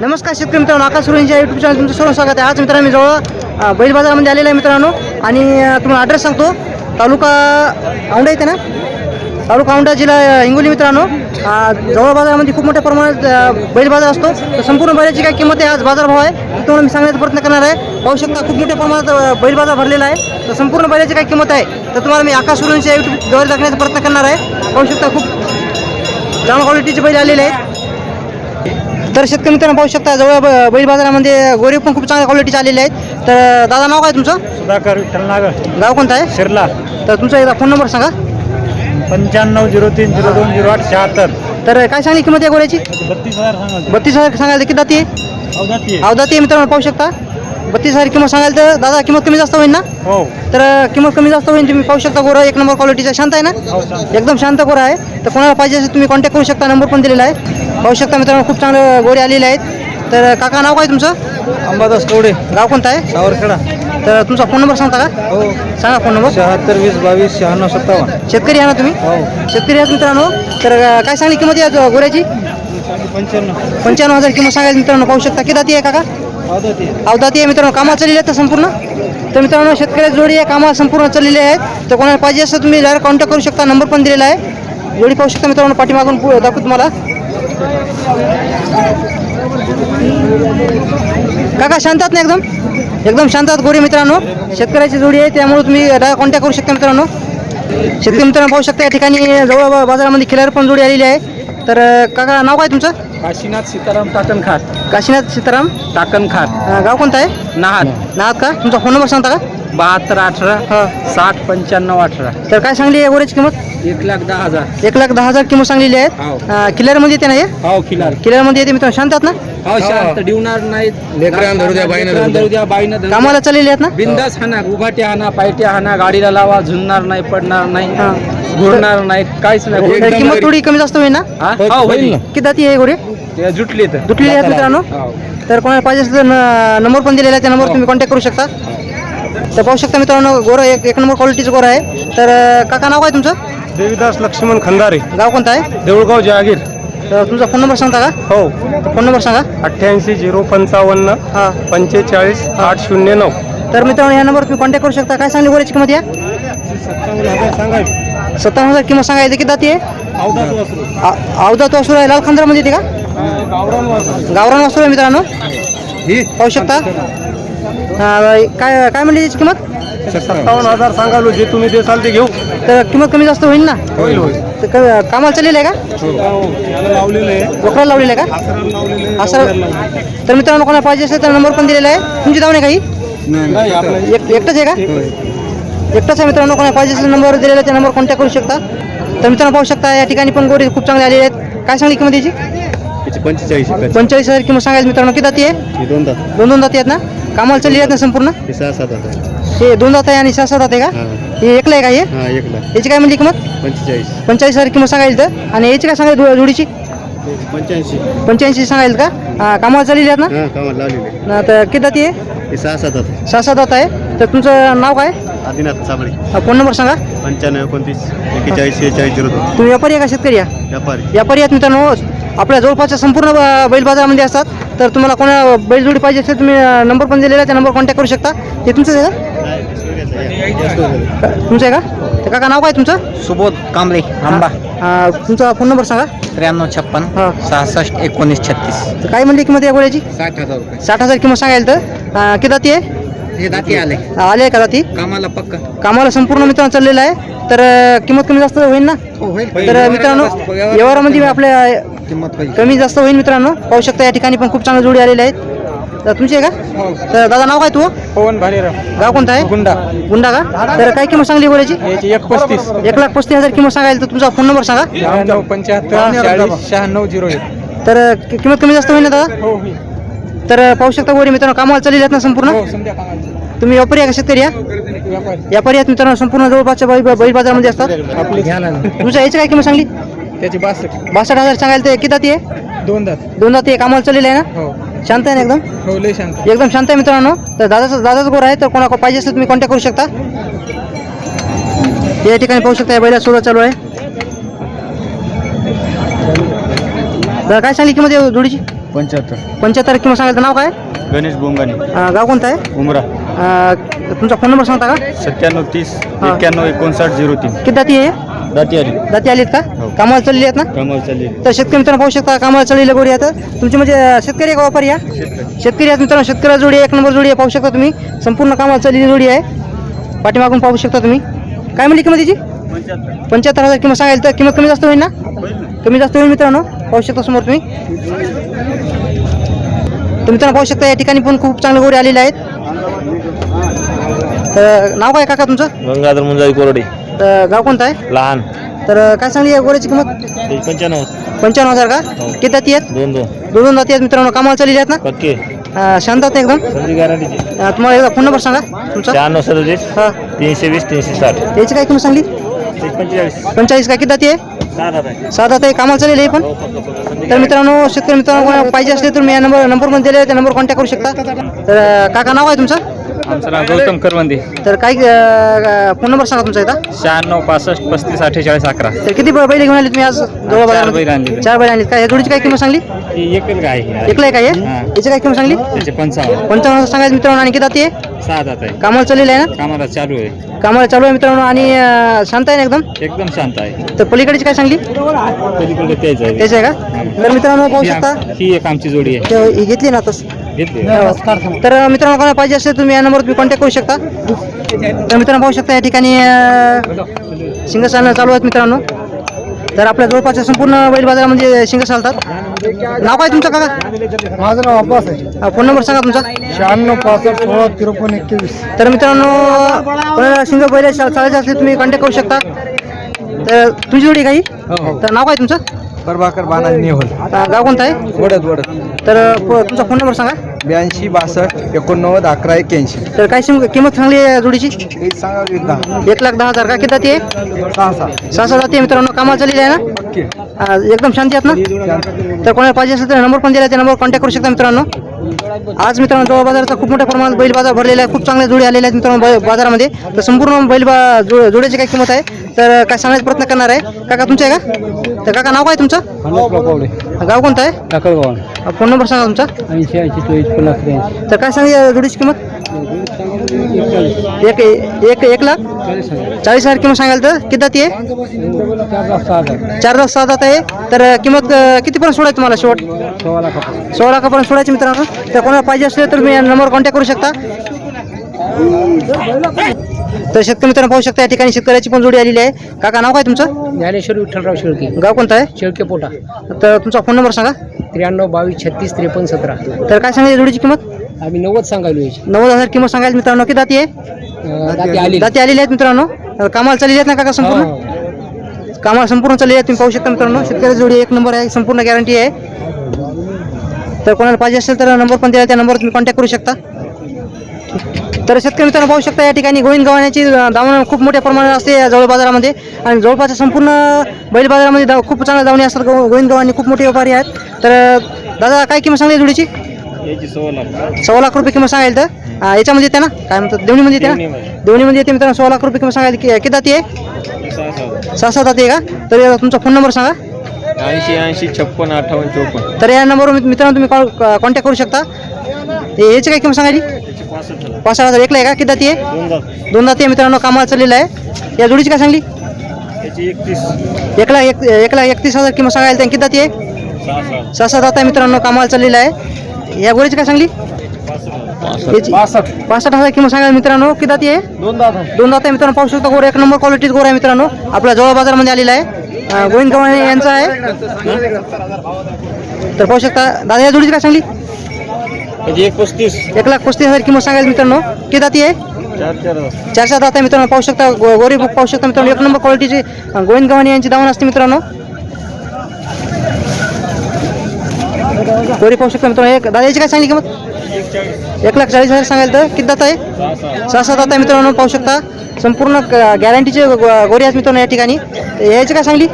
नमस्कार शेतकरी मित्रांनो आकाश सुरेंच्या युट्यूब चॅनल तुमचं सर्व स्वागत आहे. आज मित्रांनो मी जवळ बैल बाजारामध्ये आलेला आहे मित्रांनो. आणि तुम्हाला ॲड्रेस सांगतो. तालुका औंढा येते ना? तालुका औंढा जिल्हा हिंगोली मित्रांनो. जवळ बाजारामध्ये खूप मोठ्या प्रमाणात बैल बाजार असतो. तर संपूर्ण बैलाची काय किंमत आहे? आज बाजारभाव आहे. तुम्हाला मी सांगण्याचा प्रयत्न करणार आहे. पाहू शकता खूप मोठ्या प्रमाणात बैल बाजार भरलेला आहे. तर संपूर्ण बैलाची काय किंमत आहे? तर तुम्हाला मी आकाश सुरेंच्या युट्यूबद्वारे दाखवण्याचा प्रयत्न करणार आहे. पाहू शकता खूप चांगल्या क्वालिटीचे बैल आलेले आहेत. तर शेतकरी मित्रांनो पाहू शकता जवळ बैल बाजारामध्ये गोरे पण खूप चांगल्या क्वालिटीचे आलेले आहेत. तर दादा नाव काय तुमचं? सुधाकर विठ्ठल नागर गाव कोणतं आहे? शिरला. तर तुमचा एकदा फोन नंबर सांगा. पंच्याण्णव झिरो तीन झिरो दोन झिरो आठ शहात्तर. तर काय सांगली किंमत आहे गोऱ्याची? बत्तीस हजार सांगा बत्तीस हजार सांगायला किती दाती आहे? अवधाती अवदाती आहे मित्रांनो पाहू शकता. बत्तीस हजार किंमत सांगाल तर दादा किंमत कमी जास्त होईल ना? हो. तर किंमत कमी जास्त होईल तुम्ही पाहू शकता गोरा एक नंबर क्वालिटीचा शांत आहे ना? हो सांग एकदम शांत गोरा आहे. तर कोणाला पाहिजे असेल तुम्ही कॉन्टॅक्ट करू शकता नंबर पण दिलेला आहे. पाहू शकता मित्रांनो खूप चांगले गोरे आलेले आहेत. तर काका नाव काय तुमचं? अंबादास कवडे गाव कोणतं आहे? सावरखेडा. तर तुमचा फोन नंबर सांगता का? हो. सांगा फोन नंबर शहात्तर वीस बावीस शहाण्णव सत्तावन्न. शेतकरी आहे ना तुम्ही? हो. शेतकरी आहात मित्रांनो. तर अं, काय सांगली किंमत आहे आज गोऱ्याची? पंच्याण्णव. पंच्याण्णव हजार किंमत सांगायची मित्रांनो पाहू शकता. किती दाती आहे काका? अवदाती आहे. मित्रांनो. कामाला चाललेली आहेत तर संपूर्ण? तर मित्रांनो शेतकऱ्याची जोडी आहे. कामाला संपूर्ण चाललेली आहेत. तर कोणाला पाहिजे असं तुम्ही डायरेक्ट कॉन्टॅक्ट करू शकता. नंबर पण दिलेला आहे. जोडी पाहू शकता मित्रांनो. पाठीमागून पु- दाखवू तुम्हाला. काका शांतात ना एकदम? एकदम शांतात गोरी मित्रांनो. शेतकऱ्याची जोडी आहे त्यामुळे तुम्ही कॉन्टॅक्ट करू शकता मित्रांनो. शेतकरी मित्रांनो पाहू शकता या ठिकाणी जवळ बाजारामध्ये खिलार पण जोडी आलेली आहे. तर काका नाव काय तुमचं? काशीनाथ सीताराम टाकणखार काशीनाथ सीताराम? टाकणखार अं, गाव कोणतं आहे? नाहार. नाहात का? तुमचा फोन नंबर सांगता का? बहात्तर अठरा हां. साठ पंच्याण्णव अठरा. तर काय सांगली आहे गोऱ्याची किंमत? एक लाख दहा हजार. एक लाख दहा हजार किंमत सांगलेली हो. आहेत किल्लरमध्ये येते ना हे? हो खिलार किल्लरमध्ये येते मित्रांनो. शांतात ना? हो शांत. डिवणार नाहीत. लेकरांना धरू द्या, बाईनं धरू द्या. धरू द्या. बाईनं धरू द्या. कामाला चाललेली आहेत ना? बिंदास हाना उभाट्या हाना पायट्या हाना गाडीला लावा झुलणार नाही पडणार नाही. हां. घुरणार नाही काहीच नाही तर किंमत थोडी कमी जास्त होईल ना? हा? हो, होईल. किती जाती आहे गोरे ते जुटले तर दुटलेली आहेत मित्रांनो? हो. तर कोणाला पाहिजे असेल तर न- नंबर पण दिलेला आहे त्या नंबर तुम्ही कॉन्टॅक्ट करू शकता. तर पाहू शकता मित्रांनो गोरं एक एक नंबर क्वालिटीचं गोरं आहे. तर अं, काका नाव काय तुमचं? देवीदास लक्ष्मण खंदारे. गाव कोणतं आहे? देऊळगाव जहागीर. तर तुमचा फोन नंबर सांगता का? हो. फोन नंबर सांगा. अठ्ठ्याऐंशी झिरो पंचावन्न हां. पंचेचाळीस आठ शून्य नऊ. तर मित्रांनो या नंबर तुम्ही कॉन्टॅक्ट करू शकता. काय सांगली गोऱ्याची किंमत या? सांगाय सत्तावन्न हजार किंमत सांगायची किती जाती आहे? अवधात वासूर आहे लाल खंदरामध्ये येते का? गावरान वासूर आहे मित्रांनो. पाहू शकता? काय काय म्हणली त्याची किंमत? सत्तावन्न हजार सांगालो जे तुम्ही देसाल ते घेऊ. तर किंमत कमी जास्त होईल ना? होईल होईल. तर क- कामाला चाललेलं आहे का? वकराला लावलेलं आहे का? असं तर मित्रांनो कोणाला पाहिजे असेल तर नंबर पण दिलेला आहे. तुमची धावणे काही नाही आपलं एक एकटंच आहे का? एकटाच आहे मित्रांनो कोणाला पाहिजे असेल नंबर दिलेला त्या नंबर कॉन्टॅक्ट करू शकता. तर मित्रांनो पाहू शकता या ठिकाणी पण गोरी खूप चांगले आलेले आहेत. काय सांगली किंमत याची? पंचेचाळीस पंचेचाळीस हजार किंमत सांगायची मित्रांनो. किती जाती आहे? दोन तास दोन दोन जाती आहेत ना? कामाला चालली आहेत ना संपूर्ण? हे सहा सात हे दोन जात आहे आणि सहा सात आहे का? हा. एकलं आहे का हे? याची काय म्हणली किंमत? पंचेचाळीस. पंचेचाळीस हजार किंमत सांगायची तर? आणि याची काय सांगायची जोडीची? पंच्याऐंशी. पंच्याऐंशी सांगायची का? कामाला चाललेली आहेत हा ना तर किती जाती आहे? हे सहा सात सहा सात आहे. तर तुमचं नाव काय? आदिनाथ चाबळे हा, फोन नंबर सांगा. पंच्याण्णव एकोणतीस एक्केचाळीस शेहेचाळीस झिरो दोन. तुम्ही व्यापारी आहे का शेतकरी आहे? व्यापारी. व्यापारी आहेत मित्रांनो. आपल्या जवळपासच्या संपूर्ण ब- बैल बाजारामध्ये असतात. तर तुम्हाला कोणा बैलजोडी पाहिजे असेल तुम्ही अं, नंबर पण दिलेला आहे. त्या नंबर कॉन्टॅक्ट करू शकता. ते तुमचं आहे का? तुमचं आहे का? तर काका नाव काय तुमचं? सुबोध कांबळे आंबा. हा, तुमचा फोन नंबर सांगा. त्र्याण्णव छप्पन हां. सहासष्ट एकोणीस छत्तीस. तर काय म्हणली किंमत या गोळ्याची? साठ हजार रुपये. साठ हजार किंमत सांगायला तर. अं, किती जाती आहे? हे दाती आले. आले का जाती कामाला पक्का. कामाला संपूर्ण मित्रांनो चाललेलं आहे. तर किंमत कमी जास्त होईल ना? तर अं, मित्रांनो व्यवहारामध्ये आपल्या किंमत होईल. कमी जास्त होईल मित्रांनो. पाहू शकता या ठिकाणी पण खूप चांगले जोडी आलेले आहेत. तर तुमची आहे का? तर दादा नाव काय तू? पवन भालेराव. गाव कोणतं आहे? गुंडा. गुंडा का? तर काय किंमत सांगली गोळ्याची याची एक पस्तीस एक लाख पस्तीस हजार किंमत सांगायला तर तुमचा फोन नंबर सांगा. पंच्याहत्तर शहाण्णव झिरो एक. तर किंमत कमी जास्त होईल ना दादा? हो होईल. तर पाहू शकता गोरी मित्रांनो कामाला चाललेले आहेत ना संपूर्ण? हो तुम्ही व्यापारी आहे का शेतकरी या व्यापारी आहेत मित्रांनो संपूर्ण जवळपासच्या बैल बाजारामध्ये असतात. तुमच्या याची काय किंमत सांगली? त्याची बासष्ट. बासष्ट हजार सांगायला ते किती आहे? दोन दात दोन दाती कामाला चाललेलं आहे ना? हो. शांत आहे ना एकदम? हो लय शांत एकदम शांत आहे मित्रांनो. तर दादाचं दादाच गोर आहे तर कोणा पाहिजे असेल तुम्ही कॉन्टॅक्ट करू शकता. या ठिकाणी पाहू शकता या बैला सोडा चालू आहे. दादा काय सांगली किंमत जोडीची? पंच्याहत्तर. पंच्याहत्तर किंमत सांगायचं नाव काय? गणेश बोंगाने. अं, गाव कोणतं आहे? उमरा. अं, तुमचा फोन नंबर सांगता का? सत्त्याण्णव तीस हा. एक्क्याण्णव एकोणसाठ झिरो तीन. किती दाती आहे? दाती आली. दाती आलीत का? हो. कामाला चाललेली आहेत ना? कमाल चालली तर शेतकरी मित्रांनो पाहू शकता कामाला चाललेल्या गोडी आहेत. तुमची म्हणजे अं, शेतकरी आहे का व्यापारी या शेतकरी. आहेत मित्रांनो शेतकऱ्या जोडी आहे, एक नंबर जोडी आहे पाहू शकता तुम्ही. संपूर्ण कामाला चाललेली जोडी आहे. पाठीमागून पाहू शकता तुम्ही. काय म्हणली किंमत तिची? पंच्याहत्तर. हजार किंमत सांगायला तर किंमत कमी जास्त होईल ना. कमी जास्त होईल मित्रांनो. पाहू शकता समोर तुम्ही. तर मित्रांनो पाहू शकता या ठिकाणी पण खूप चांगले गोरे आलेले आहेत. तर नाव काय काका तुमचं? गंगाधर मुंजाई कोरडे. तर गाव कोणतं आहे? लहान. तर काय सांगली या गोऱ्याची किंमत? पंच्याण्णव. पंच्याण्णव हजार का? किती जाती आहेत? दोन दोन. दोन दोन जाती आहेत मित्रांनो कामाला चाललेली आहेत ना? पक्के. अं, शांत आहेत एकदम. संधी गॅरंटीची अं, तुम्हाला एकदा फोन नंबर सांगा तुमचा. शहाण्णव सदतीस हां. तीनशे वीस तीनशे साठ. याची काय किंमत सांगली? पंचेचाळीस. पंचाळीस काय किती जाती आहे? सहा सात आता कामाला चालेल आहे पण? तर मित्रांनो शेतकरी मित्रांनो पाहिजे असले तर मी या नंबर नंबरमध्ये दिले त्या नंबर कॉन्टॅक्ट करू शकता. तर काका नाव आहे तुमचं? आमचं नाव गौतम करवंदे. तर काय फोन नंबर सांगा तुमचा इथं शहाण्णव पासष्ट पस्तीस अठ्ठेचाळीस अकरा. तर किती ब- बैल घेऊन आले तुम्ही आज? जवळ चार बैल आणले. चार बैल आणली काय या जोडीची काय किंमत सांगली? एकच गाय आहे. एकला आहे काय हे? हां. याची काय किंमत सांगली? त्याचे पंचावन्न. पंचावन्न सांगायचं मित्रांनो आणि किती जाती आहे? सहा दात आहे. कामाला चाललेली आहे कामाला चालू आहे. ना कामाला चालू आहे मित्रांनो आणि अं, शांत आहे ना एकदम? एकदम शांत आहे. तर पलीकडची काय सांगली? पलीकडे तेच आहे. त्याची आहे का? तर मित्रांनो पाहू ही शकता. आम- ही एक आमची जोडी आहे. ते ही घेतली ना घेतली तर मित्रांनो कोणाला पाहिजे असेल तुम्ही या नंबरवर तुम्ही कॉन्टॅक्ट करू शकता. तर मित्रांनो पाहू शकता या ठिकाणी शिंगसाल चालू आहेत मित्रांनो. तर आपल्या जवळपासच्या संपूर्ण बैल बाजारामध्ये शिंग चालतात. नाव काय तुमचं काका? माझं नाव अब्बास आहे. फोन नंबर सांगा तुमचा. शहाण्णव पासष्ट सोळा त्रेपन्न एकवीस. तर मित्रांनो शिंग बैल चालायचे असले तुम्ही कॉन्टॅक्ट करू शकता. तर तुमची जोडी काही तर नाव काय तुमचं? प्रभाकर बाना नेहल. अं, गाव कोणतं आहे? वडद वडद. तर प- तुमचा फोन नंबर सांगा. ब्याऐंशी बासष्ट एकोणनव्वद अकरा एक्क्याऐंशी. तर काय किंमत सांगली आहे जोडीची? एक सांगा एकदा एक लाख दहा हजार का? किती जाती आहे? सहा सहा. सहा सहा जाती मित्रांनो. कामाला चाललेली आहे ना? ओके. एकदम शांती आहेत ना? तर कोणाला पाहिजे असेल तर नंबर पण दिला त्या नंबर कॉन्टॅक्ट करू शकता मित्रांनो. आज मित्रांनो जवळ बाजाराचा खूप मोठ्या प्रमाणात बैल बाजार भरलेला आहे. खूप चांगल्या जोडी आलेल्या आहेत मित्रांनो बै- बाजारामध्ये. तर संपूर्ण बैल बा जो- जोड्याची काय किंमत आहे? तर काय सांगण्याचा प्रयत्न करणार आहे? काका तुमचं आहे का? तर काका नाव काय तुमचं? गाव कोणतं आहे? फोन नंबर सांगा तुमचा. ऐंशी ऐंशी चोवीस पन्नास त्र्याऐंशी. तर काय सांगितलं जोडीची किंमत? एक एक एक लाख? चाळीस हजार. किंमत सांगाल तर? किती जाती आहे? चार दहा सहा जात आहे. तर किंमत अं, कितीपर्यंत सोडायची तुम्हाला शेवट? सोळा लाखापर्यंत. सोडायची मित्रांनो. तर कोणाला पाहिजे असले तर मी या नंबरवर कॉन्टॅक्ट करू शकता. तर शेतकरी मित्रांनो पाहू शकता या ठिकाणी शेतकऱ्याची पण जोडी आलेली आहे. काका नाव काय तुमचं? ज्ञानेश्वर विठ्ठलराव शेळके. गाव कोणतं आहे? शेळके पोटा. तर तुमचा फोन नंबर सांगा. त्र्याण्णव बावीस छत्तीस त्रेपन्न सतरा. तर काय सांगायची जोडीची किंमत? आम्ही नव्वद सांगायलो याची नव्वद हजार किंमत सांगायची मित्रांनो. किती दाती आहे? अं, दाती आली दाती आलेली आहेत मित्रांनो. तर कामाला चाललेली आहेत ना काका संपूर्ण? हो. कामाला संपूर्ण चाललेली आहे तुम्ही पाहू शकता मित्रांनो. शेतकरी जोडी एक नंबर आहे संपूर्ण गॅरंटी आहे. तर कोणाला पाहिजे असेल तर नंबर पण दिला त्या नंबरवर तुम्ही कॉन्टॅक्ट करू शकता. तर शेतकरी मित्रांनो पाहू शकता या ठिकाणी गोविंद गव्हाण्याची दावण खूप मोठ्या प्रमाणात असते या जवळ बाजारामध्ये. आणि जवळपासच्या संपूर्ण बैल बाजारामध्ये दाव खूप चांगल्या दावणी असतात. गो- गोविंद गव्हाणी खूप मोठे व्यापारी आहेत. तर दादा काय किंमत सांगली जोडीची? सव्वा लाख. रुपये किंमत सांगायला तर? याच्यामध्ये येते ना? काय म्हणतात? देवणीमध्ये येते ना? देवणीमध्ये येते मित्रांनो सव्वा लाख रुपये किंमत सांगायला कि- किती जाती आहे? सहा सात आहे का? तर तुमचा फोन नंबर सांगा. ऐंशी ऐंशी छप्पन अठ्ठावन्न चोपन्न. तर या नंबरवर मित- मित्रांनो तुम्ही कॉल कॉन्टॅक्ट करू शकता. याची काय किंमत सांगायची? याची पासष्ट हजार. एकला आहे का? किती आहे? दोन जाती आहे. मित्रांनो कामाला चाललेलं आहे. या जोडीची काय सांगली? याची एकतीस. एक लाख एक एक लाख एकतीस हजार किंमत सांगायला त्या किती आहे? सहा सात आहे मित्रांनो कामाला चाललेलं आहे. या गोळीची काय सांगली? पासष्ट. हजार किंमत सांगायला मित्रांनो किती आहे? दोन दात आहे. मित्रांनो पाहू शकता गोर एक नंबर क्वालिटीच गोर आहे मित्रांनो. आपल्या जवळ बाजारमध्ये आलेला आहे. गोविंद गव्हाणे यांचा आहे. तर पाहू शकता. दादा या जोडीची काय सांगली? याची एक पस्तीस. एक लाख पस्तीस हजार किंमत सांगायला मित्रांनो. किती जाती आहे? चार सात दात. आहे मित्रांनो. पाहू शकता गो- गोरी बुक पाहू शकता मित्रांनो. एक नंबर क्वालिटीची गोविंद गव्हाणे यांची दावण असते मित्रांनो. गोरी पाहू शकता मित्रांनो. एक दादा याची काय सांगली किंमत? एक लाख चाळीस हजार सांगायला तर किती दात आहे? सहा सात आता मित्रांनो. पाहू शकता. संपूर्ण गॅरंटीचे गोरी आहेत मित्रांनो या ठिकाणी. याची काय सांगली?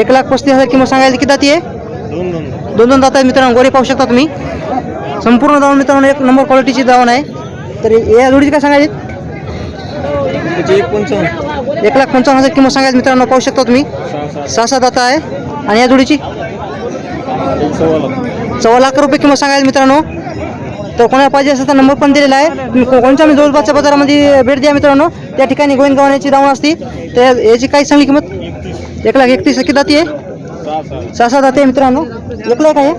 एक लाख पस्तीस हजार किंमत सांगायची किती दाती आहे? दोन दोन दोन दोन दात आहेत मित्रांनो गोरे पाहू शकता तुम्ही. संपूर्ण दावण मित्रांनो एक नंबर क्वालिटीची दावण आहे. तर या जोडीची काय सांगायची? एक एक लाख पंचावन्न हजार किंमत सांगायची मित्रांनो पाहू शकता तुम्ही. सहा सात सहा दाता आहे. आणि या जोडीची? सव्वा लाख रुपये किंमत सांगायची मित्रांनो. तर कोणाला पाहिजे असेल तर नंबर पण दिलेला आहे. तुम्ही कोणत्या मी जवळपासच्या बाजारामध्ये भेट द्या मित्रांनो. त्या ठिकाणी गोविंद गव्हाण्याची दावण असते. तर याची काय सांगली किंमत? एक लाख एकतीस टक्के दाती आहे सहा सात सहा आहे मित्रांनो. एक काय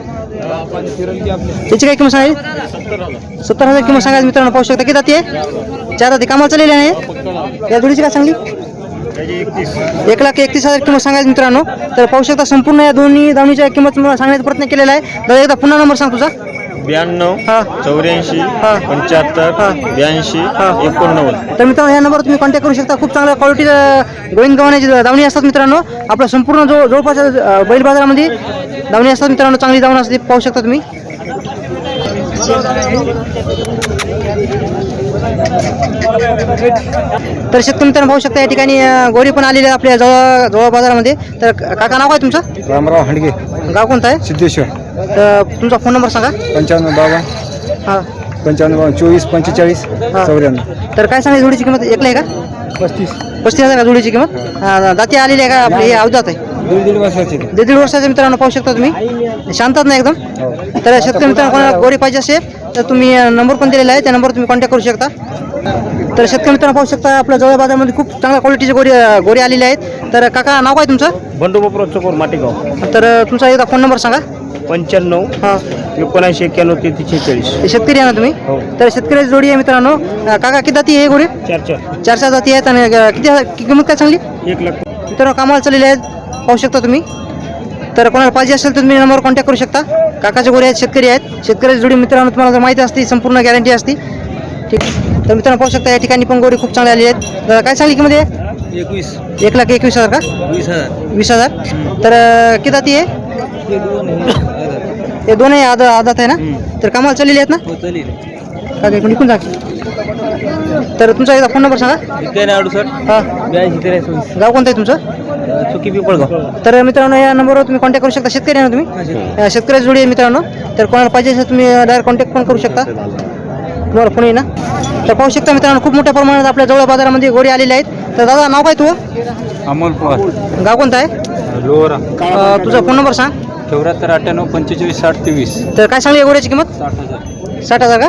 त्याची काय किंमत सांगायची? सत्तर हजार किंमत सांगायची मित्रांनो पाहू शकता. किती जाते आहे? चार दाती कामाला चाललेली आहे या जोडीची काय सांगली? एक लाख एकतीस हजार किंमत सांगायची मित्रांनो. तर पाहू शकता संपूर्ण या दोन्ही दावणीच्या किंमत मला सांगण्याचा प्रयत्न केलेला आहे. दादा एकदा पुन्हा नंबर सांग तुझा. ब्याण्णव हा. चौऱ्याऐंशी हा. पंच्याहत्तर हा. ब्याऐंशी हा. एकोणनव्वद. तर मित्रांनो या नंबरवर तुम्ही कॉन्टॅक्ट करू शकता. खूप चांगल्या क्वालिटीच्या गोविंद गव्हाण्याची दावणी असतात मित्रांनो. आपल्या संपूर्ण जो जवळपास बैल बाजारामध्ये दावणी असतात मित्रांनो. चांगली दावण असते पाहू शकता तुम्ही. तर शेतकरी मित्रांनो पाहू शकता या ठिकाणी गोरी पण आलेली आहे आपल्या जवळ जवळ बाजारामध्ये. तर काका नाव काय तुमचं? रामराव हांडगे. गाव कोणतं आहे? सिद्धेश्वर. तर तुमचा फोन नंबर सांगा. पंच्याण्णव बावन्न. हां. पंच्याण्णव बावन्न चोवीस पंचेचाळीस हा. चौऱ्याण्णव. तर काय सांगायची जोडीची किंमत एकला आहे का? पस्तीस. पस्तीस हजार का जोडीची किंमत? हा, दाती आलेली आहे का आपली? हे अवधात आहे. दीड दीड वर्षाचे. दीड दीड वर्षाचे मित्रांनो पाहू शकता तुम्ही. शांतात ना एकदम. तर शेतकरी मित्रांनो कोणाला गोरी पाहिजे असेल तर तुम्ही नंबर पण दिलेला आहे. त्या नंबरवर तुम्ही कॉन्टॅक्ट करू शकता. तर शेतकरी मित्रांनो पाहू शकता आपल्या जवळ बाजारामध्ये खूप चांगल्या क्वालिटीचे गोरी गोरी आलेले आहेत. तर काका नाव काय तुमचं? बंडू बापराव चकोर माटेगाव. तर तुमचा एकदा फोन नंबर सांगा. पंच्याण्णव. हां. एकोणऐंशी एक्क्याण्णव तेहतीस हे शेतकरी आहे ना तुम्ही? हो. तर शेतकऱ्याची जोडी आहे मित्रांनो. अं, काका किती जाती आहे गोरी? चार चार. चार चार जाती आहेत आणि अं, किती कि- किंमत काय सांगली एक लाख. मित्रांनो कामाला चाललेले आहेत. पाहू शकता तुम्ही. तर कोणाला पाहिजे असेल तर तुम्ही नंबरवर कॉन्टॅक्ट करू शकता. काकाचे गोरे आहेत शेतकरी आहेत. शेतकऱ्याची जोडी मित्रांनो तुम्हाला जर माहिती असते संपूर्ण गॅरंटी असते. ठीक. तर मित्रांनो पाहू शकता या ठिकाणी पण गोरी खूप चांगले आलेली आहेत. तर काय सांगली किंमत आहे? एकवीस. एक लाख एकवीस हजार का? वीस हजार. वीस हजार. तर अं, किती जाती आहे? हे दोन आहे आदा आदात आहे ना? तर कामाला चाललेली आहेत ना? हो चालेल काय निघून जा तर तुमचा एकदा फोन नंबर सांगा. हां. गाव कोणतं आहे तुमचं? चुकी पिपळगाव. तर मित्रांनो या नंबरवर तुम्ही कॉन्टॅक्ट करू शकता. शेतकरी आहे ना तुम्ही? अं, शेतकऱ्याची जोडी आहे मित्रांनो. तर कोणाला पाहिजे असेल तुम्ही डायरेक्ट कॉन्टॅक्ट पण करू शकता. तुम्हाला फोन येईल ना तर पाहू शकता मित्रांनो खूप मोठ्या प्रमाणात आपल्या जवळ बाजारामध्ये गोरी आलेले आहेत. तर दादा नाव काय तू अमोल पवार. गाव कोणतं आहे? तुझा फोन नंबर सांग. चौऱ्याहत्तर अठ्ठ्याण्णव पंचेचाळीस साठ तेवीस. तर काय सांगली गोऱ्याची किंमत? साठ हजार. साठ हजार का?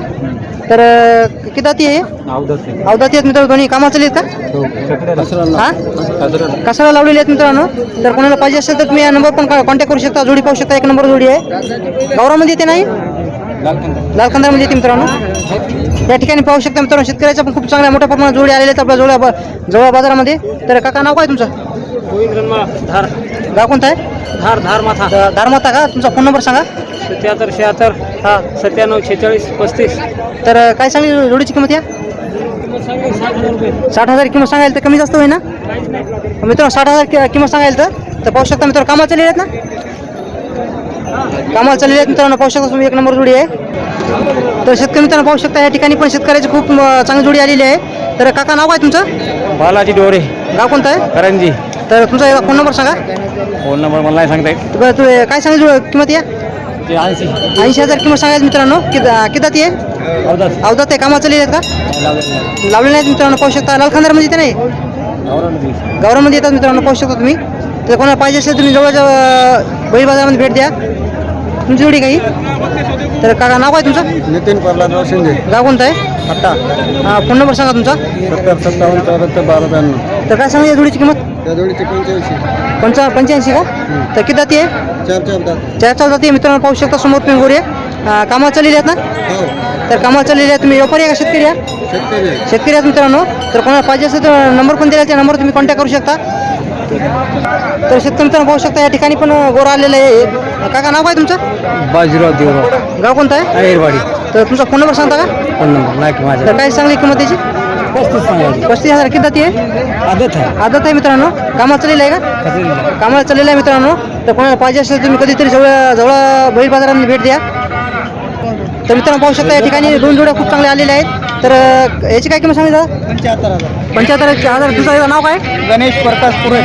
तर अं, किती दाती आहे अवदत अवदाती आहेत मित्रांनो दोन्ही. कामाला चालली आहेत का? हां कसाला लावलेले आहेत मित्रांनो. तर कोणाला पाहिजे असेल तर तुम्ही या नंबर पण कॉन्टॅक्ट करू शकता. जोडी पाहू शकता. एक नंबर जोडी आहे. गावरामध्ये येते नाही? लाल कंदारमध्ये येते मित्रांनो. या ठिकाणी पाहू शकता मित्रांनो शेतकऱ्याच्या पण खूप चांगल्या मोठ्या प्रमाणात जोडी आलेल्या आहेत आपल्या बा- जवळ बाजारामध्ये. तर काका नाव काय तुमचं? धार. गाव कोणतं आहे? धार धार माथा. तर दारमाता का? तुमचा फोन नंबर सांगा. सत्याहत्तर शहात्तर हां सत्त्याण्णव छेचाळीस पस्तीस. तर काय सांगली जोडीची किंमत या? साठ हजार किंमत सांगायला तर कमी जास्त होईल ना? मित्रांनो साठ हजार कि- किंमत सांगायला तर तर पाहू शकता मित्रांनो कामाला चाललेले आहेत ना? कामाला चाललेले आहेत मित्रांनो पाहू शकता तुम्ही एक नंबर जोडी आहे. तर शेतकरी मित्रांनो पाहू शकता या ठिकाणी पण शेतकऱ्याची खूप म, चांगली जोडी आलेली आहे. तर काका नाव काय तुमचं? बालाजी डोरे. गाव कोणतं आहे? करंजी. तर तुमचा फोन नंबर सांगा. फोन नंबर मला नाही सांगता येत. बरं तू काय सांगितलं जो- किंमत या? ते ऐंशी. ऐंशी हजार किंमत सांगायचं मित्रांनो. किती किती ती आहे? अवदास. अवधात आहे. कामाला चाललेले आहेत का? लावलेले नाहीत मित्रांनो. पाहू शकता. लाल खांदारमध्ये येते नाही. गावरामध्ये येतात मित्रांनो. पाहू शकता तुम्ही. तर कोणाला पाहिजे असेल तुम्ही जवळच्या अं, बैल बाजारामध्ये भेट द्या. तुमची जोडी काही? तर काका नाव काय तुमचं? नितीन प्रल्हादराव शिंदे. गाव कोणतं आहे? अट्टा हां फोन नंबर सांगा तुमचा. सत्तर सत्तावन्न चौऱ्याहत्तर बारा ब्याण्णव. तर काय सांगा जोडीची किंमत? त्या जोडीचे पंच्याऐंशी. पंचा पंच्याऐंशी का? तर किती जाती आहे? चार चार दात चार चार जाती आहे. मित्रांनो पाहू शकता समोर तुम्ही गोरे अं, कामाला चाललेले आहेत ना? हो. तर कामाला चाललेले आहेत. तुम्ही व्यापारी आहे का? शेतकरी आहे? शेतकरी आहे. शेतकरी आहेत मित्रांनो. तर कोणाला पाहिजे असेल तर नंबर पण दिला त्या नंबर तुम्ही कॉन्टॅक्ट करू शकता. तर शेतकरी मित्रांनो पाहू शकता या ठिकाणी पण गोरा आलेलं आहे. काका नाव काय तुमचं? बाजीराव देवराव. गाव कोणतं आहे? अहिरवाडी. तर तुमचा फोन नंबर सांगता का? फोन नंबर नाही माझ्या तर काय सांगली किंमत त्याची पस्तीस सांगायचे पस्तीस हजार. किती जाती आहे? आदत आहे. आदत आहे मित्रांनो. कामाला चाललेलं आहे का? कामाला चाललेलं आहे मित्रांनो. तर कोणाला पाहिजे असेल तुम्ही कधीतरी जवळ जवळ बैल बाजारामध्ये भेट द्या. तर मित्रांनो पाहू शकता या ठिकाणी दोन जोड्या खूप चांगल्या आलेल्या आहेत. तर याची काय किंमत सांगितलं पंच्याहत्तर हजार. पंच्याहत्तर हजार. तुझं नाव काय? गणेश प्रकाश पुरे.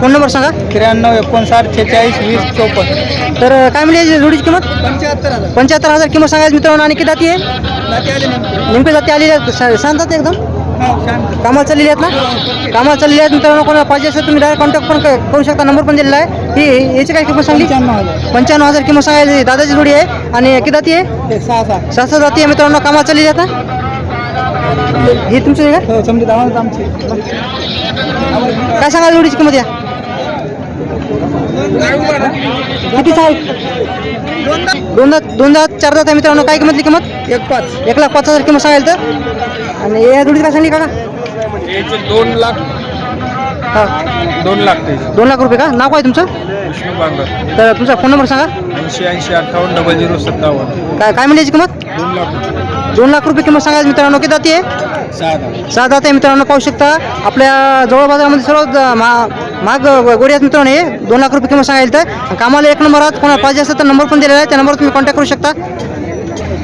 फोन नंबर सांगा. त्र्याण्णव एकोणसाठ छेचाळीस वीस चौपन्न. तर काय म्हणजे जोडीची किंमत? पंच्याहत्तर हजार. पंच्याहत्तर हजार किंमत सांगायची मित्रांनो. आणि किती जाती आहे? नेमके. जाती आलेली शांतात एकदम. कामाला चाललेली आहेत ना? कामाला चाललेली आहेत. मित्रांनो कोणाला पाहिजे असेल तुम्ही डायरेक्ट कॉन्टॅक्ट पण करू शकता. नंबर पण दिलेला आहे. ही याची काय किंमत सांगली? पंच्याण्णव हजार. किंमत सांगायची दादाची जोडी आहे. आणि किती जाती आहे? सहा सहा. सहा सहा जाती आहे मित्रांनो. कामाला चाललेली आहेत ना? ही तुमची का? हो काय सांगा जोडीची किंमत या? किती सांग दोनदा दोनदा चार दात आहे मित्रांनो. काय किंमतली किंमत? एक पाच. एक लाख पाच हजार किंमत सांगायला तर? आणि या जोडीची काय सांगली काका दोन लाख हा. दोन लाख त्याचे दोन लाख रुपये का? नाव काय तुमचं? विष्णू बांगर. तर तुमचा फोन नंबर सांगा. ऐंशी ऐंशी अठ्ठावन्न डबल झिरो सत्तावन्न. काय काय म्हणजे याची किंमत? दोन लाख दोन लाख रुपये किंमत सांगायची मित्रांनो किती जाती सहा दात आहे. मित्रांनो पाहू शकता. आपल्या जवळ बाजारामध्ये सर्वात अं, मा महाग गोडी आहेत मित्रांनो हे. दोन लाख रुपये किंमत सांगायला तर. कामाला एक नंबर आहात. कोणाला पाहिजे असेल तर नंबर पण दिलेला आहे. त्या नंबरवर तुम्ही कॉन्टॅक्ट करू शकता.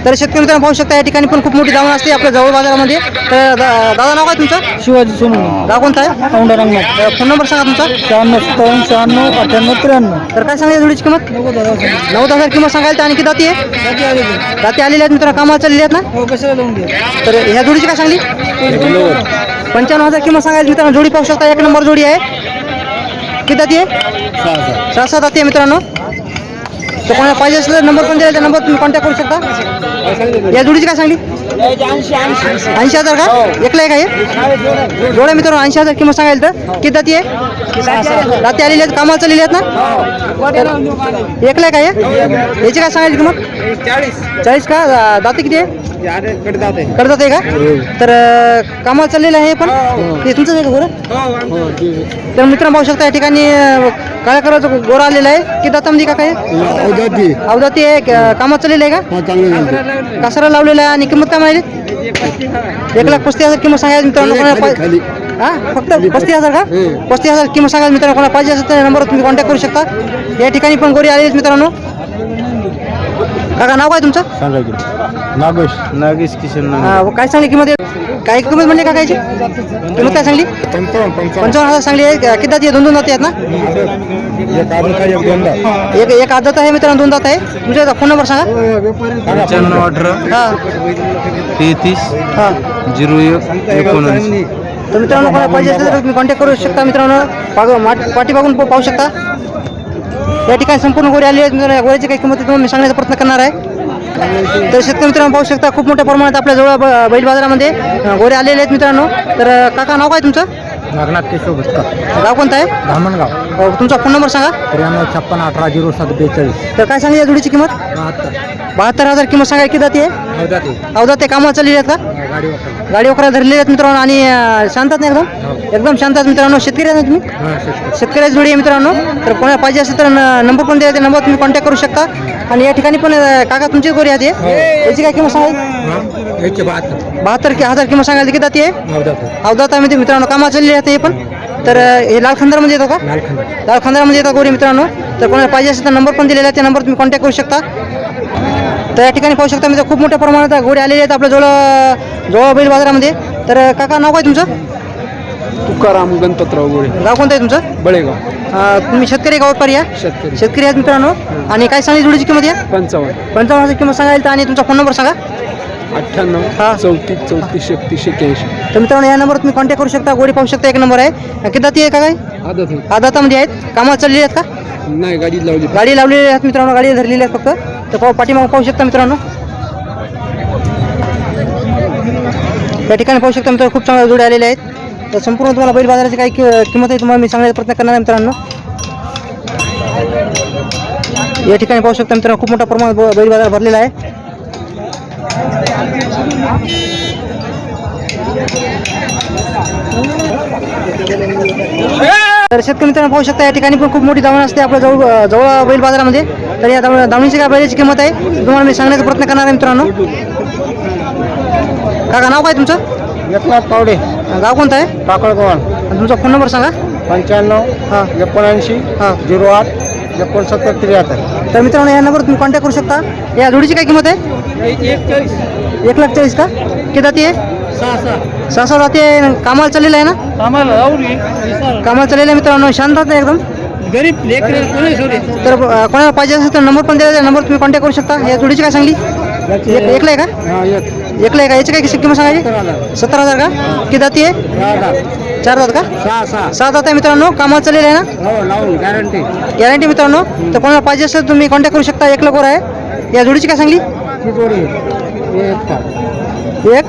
तर शेतकरी मित्रांनो पाहू शकता या ठिकाणी पण खूप मोठी दावण असते आपल्या जवळ बाजारामध्ये. तर दा- दादा नाव काय तुमचं? शिवाजी सोनू गाव कोणतं आहे? औंढा रंगनाथ. तर फोन नंबर सांगा तुमचा. शहाण्णव सत्तावन्न शहाण्णव अठ्ठ्याण्णव त्र्याण्णव. तर काय सांगायचं जोडीची किंमत? नव्वद हजार समजा. नव्वद हजार किंमत सांगायला तर आणि किती जाती आहे? जाती आले ते. जाती आलेल्या आहेत मित्रांनो कामाला चाललेली आहेत ना? हो कशाला लावून दे तर ह्या जोडीची काय सांगली? पंच्याण्णव हजार किंमत सांगायची मित्रांनो जोडी पाहू शकता एक नंबर जोडी आहे. किती जाती आहे? सहा सात जाती आहे मित्रांनो. तर कोणाला पाहिजे असलं तर नंबर पण दिला त्या नंबर तुम्ही कॉन्टॅक्ट करू शकता. या जोडीची काय सांगली? ऐंशी हजार का? एकला आहे आहे जोड्या मित्रांनो ऐंशी हजार किंमत सांगायला तर. किती जाती आहे? दाती आलेली आहेत कामाला चाललेली आहेत ना? एकला आहे आहे याची काय सांगायची किंमत? चाळीस का? दाती किती आहे? आहे. करतात आहे का? तर अं, कामाला चाललेलं आहे हे पण हे तुमचंच आहे का गोरं तर मित्र पाहू शकता या ठिकाणी काळ्या कलरचं गोरा आलेला आहे. की दातामध्ये का काय अवदाती आहे. क- कामात चाललेलं आहे का? कासारा लावलेला आहे. आणि किंमत काय म्हणाली? एक लाख पस्तीस हजार किंमत सांगायची मित्रांनो कोणाला पाहिजे हा? फक्त पस्तीस हजार का? पस्तीस हजार किंमत सांगायची मित्रांनो कोणाला पाहिजे असेल तर नंबरवर तुम्ही कॉन्टॅक्ट करू शकता. या ठिकाणी पण गोरी आलेली आहेत मित्रांनो. काका नाव काय तुमचं? नागेश. नागेश किशन हा, काय सांगली किंमत? आहे? काय किंमत म्हणली का कायची किंमत काय सांगली? पंचावन्न हजार सांगली आहे. किती जाती आहे? दोन दोन जाती आहेत ना? एक एक आदत आहे मित्रांनो दोन दात आहे. तुमचा फोन नंबर सांगा. पंच्याण्णव अठरा. हा. तेहतीस. हा. झिरो एक एकोणऐंशी. तर मित्रांनो कोणाला पाहिजे असेल तर तुम्ही कॉन्टॅक्ट करू शकता मित्रांनो. पाग- माट- पाठी बघून प- पाहू शकता. या ठिकाणी संपूर्ण गोरे आली आहेत मित्रांनो. या गोऱ्याची काही किंमत आहे तुम्हाला मी सांगण्याचा प्रयत्न करणार आहे. तर शेतकरी मित्रांनो पाहू शकता खूप मोठ्या प्रमाणात आपल्या जवळ बैल बाजारामध्ये गोरे आलेले आहेत मित्रांनो. तर काका नाव काय तुमचं? नागनाथ केशव भटकर. गाव कोणतं आहे? धामणगाव. तुमचा फोन नंबर सांगा. त्र्याण्णव छप्पन अठरा झिरो सात बेचाळीस. तर काय सांगा या जोडीची किंमत? बहात्तर. बहात्तर हजार किंमत सांगा किती जाते आहे? अवधा ते कामाला चाललेली आहेत का? गाडी वगैरे धरलेली आहेत मित्रांनो आणि अं, शांतात नाही एकदम? एकदम शांतात मित्रांनो. शेतकरी आहेत ना तुम्ही? शेतकऱ्याची जोडी आहे मित्रांनो. तर कोणाला पाहिजे असेल तर न- नंबर पण द्या त्या नंबर तुम्ही कॉन्टॅक्ट करू शकता. आणि या ठिकाणी पण अं, काका तुमचीच गोरी आहे याची काय किंमत सांगाल? एकशे बहात्तर. बहात्तर कि- हजार किंमत सांगायला किती जाते नवदात अवधातामध्ये मित्रांनो कामाला चाललेली आहे हे पण. तर अं, हे लाल खंदारमध्ये येतो का? लालखंड लाल खंदारमध्ये येतात गोरी मित्रांनो? तर कोणाला पाहिजे असेल तर नंबर पण दिलेला आहे त्या नंबर तुम्ही कॉन्टॅक्ट करू शकता. तर या ठिकाणी पाहू शकता मित्र खूप मोठ्या प्रमाणात गोडी आलेली आहेत आपल्या जवळ जवळ बैल बाजारामध्ये. तर काका नाव काय तुमचं? तुकाराम गणपतराव गोळे गाव कोणतं आहे तुमचं? बळेगाव. अं, तुम्ही शेतकरी गावात पारी या शेतकरी. शेतकरी आहेत मित्रांनो. आणि काय सांगली जोडीची किंमत या? पंचावन्न. पंचावन्न हजार किंमत सांगायला तर आणि तुमचा फोन नंबर सांगा. हा. अठ्ठ्याण्णव चौतीस चौतीस एकतीस एक्याऐंशी तर मित्रांनो या नंबरवर तुम्ही कॉन्टॅक्ट करू शकता. गोडी पाहू शकता. एक नंबर आहे. किती आहे का काय? आदत आदातामध्ये आहेत. कामात चाललेली आहेत का? नाही गाडी लावली. गाडी लावलेली आहेत मित्रांनो. गाडी धरलेली आहेत फक्त. तर पाहू पाठीमागं पाहू शकता मित्रांनो? या ठिकाणी पाहू शकता मित्रांनो खूप चांगल्या जोडे आलेले आहेत. तर संपूर्ण तुम्हाला बैल बाजाराची काही किंमत आहे तुम्हाला मी सांगण्याचा प्रयत्न करणार आहे मित्रांनो. या ठिकाणी पाहू शकता मित्रांनो खूप मोठ्या प्रमाणात ब- बैल बाजार भरलेला आहे. तर शेतकरी मित्रांनो पाहू शकता या ठिकाणी पण खूप मोठी दावण असते आपल्या जवळ जवळ बैल बाजारामध्ये. तर या दावण दावणीची काय बैलाची किंमत आहे तुम्हाला मी सांगण्याचा प्रयत्न करणार आहे मित्रांनो. काका नाव काय तुमचं? एकनाथ पावडे. गाव कोणतं आहे? टाकळगव्हाण आणि तुमचा फोन नंबर सांगा. पंच्याण्णव हां. एकोणऐंशी हां. झिरो आठ एकोणसत्तर त्र्याहत्तर. तर मित्रांनो या नंबरवर तुम्ही कॉन्टॅक्ट करू शकता. या जोडीची काय किंमत आहे? एक चाळीस. एक लाख चाळीस का? किती जाती आहे? सहा सहा. जाती आहे. कामाला चाललेलं आहे ना? कामाला चाललेलं आहे मित्रांनो. शांत आहे एकदम. गरीब लेकर तर अ, कोणाला पाहिजे असेल तर नंबर पण दिला नंबर तुम्ही कॉन्टॅक्ट करू शकता. या जोडीची काय सांगली? एक एकला आहे का? एकला आहे का? याची काय किंमत सांगायची? सत्तर हजार. का? किती जाती आहे? चार जात. का? सहा सहा. सहा जात आहे मित्रांनो. कामाला चाललेलं आहे ना? हो लावून गॅरंटी गॅरंटी मित्रांनो. तर कोणाला पाहिजे असेल तुम्ही कॉन्टॅक्ट करू शकता. एक लकोर आहे. या जोडीची काय सांगली? जोडी एक एक?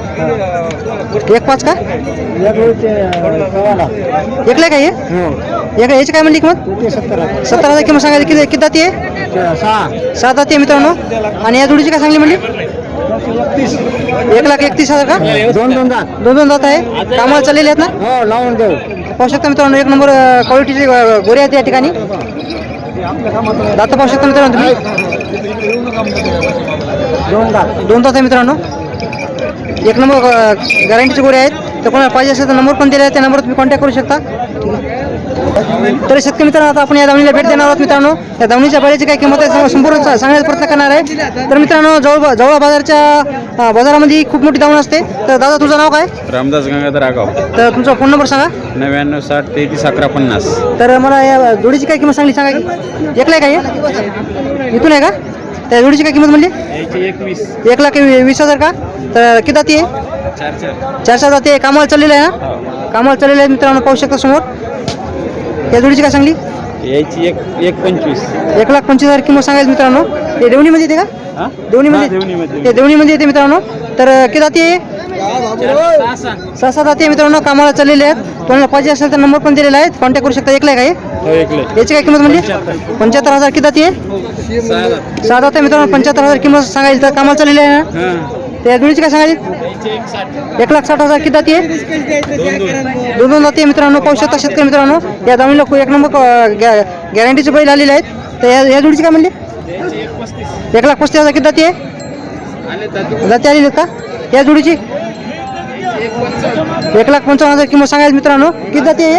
एक पाच का? एकला आहे एक याची काय म्हणली किंमत? सत्तर हजार किंमत सांगायची. किती किती जाती आहे? सहा सात जाती आहे मित्रांनो. आणि या जोडीची काय सांगली म्हणली? एक लाख एकतीस हजार का? दोन दोन दात दोन दोन दात आहे. कामाला चाललेले आहेत ना? हो लावून देऊ पाहू शकता मित्रांनो एक नंबर क्वालिटीची गोरे आहेत या ठिकाणी. दाता पाहू शकता मित्रांनो तुम्ही? दोन दात. दोन दात आहे मित्रांनो. एक नंबर गॅरंटीचे गोरे आहेत. तर कोणाला पाहिजे असेल तर नंबर पण दिला आहे. त्या नंबरवर तुम्ही कॉन्टॅक्ट करू शकता. तर शेतकरी मित्रांनो आता आपण या दावणीला भेट देणार आहोत मित्रांनो. या दावणीच्या बैलाची काय किंमत आहे संपूर्ण सांगण्याचा प्रयत्न करणार आहे. तर मित्रांनो जवळ जवळ बाजारच्या बाजारामध्ये खूप मोठी दावण असते. तर दादा तुझं नाव काय? रामदास गंगाधर आगाव. तर तुमचा फोन नंबर सांगा. नव्याण्णव साठ तेहतीस अकरा पन्नास. तर मला या जोडीची काय किंमत सांगली सांगा की. एकला आहे. का हे इथून आहे का? त्या जोडीची काय किंमत म्हणली? एकवीस. एक लाख वीस हजार का? तर किती जाती आहे? चार चार. जाती आहे. कामाला चाललेलं आहे ना? कामाला चाललेलं आहे मित्रांनो पाहू शकता समोर. या जोडीची काय सांगली? यायची एक एक पंचवीस. एक लाख पंचवीस हजार किंमत सांगायची मित्रांनो. ते देवणीमध्ये येते का? हा? देवणीमध्ये देवणीमध्ये. ते देवणीमध्ये येते मित्रांनो. तर किती जाती आहे? सहा सात आहे मित्रांनो कामाला चाललेले आहेत. तुम्हाला पाहिजे असेल तर नंबर पण दिलेला आहे. कॉन्टॅक्ट करू शकता एकला आहे का हे? याची काय किंमत म्हणली? पंच्याहत्तर. हजार किती जाती आहे? सहा जाती मित्रांनो पंच्याहत्तर हजार किंमत सांगायची तर कामाला चाललेली आहे ना? हां. त्या जोडीची काय सांगायची? एक लाख साठ हजार किती जाती आहे? दोन दोन जाती मित्रांनो पाहू शकता शेतकरी मित्रांनो. या खूप एक नंबर गॅरंटीचे बैल आलेले आहेत. तर या जोडीची काय म्हणली? एक लाख पस्तीस हजार किती जाती आहे? जाती आलेली का? या जोडीची? एक लाख पंचावन्न हजार किंमत सांगायची मित्रांनो. किती जाते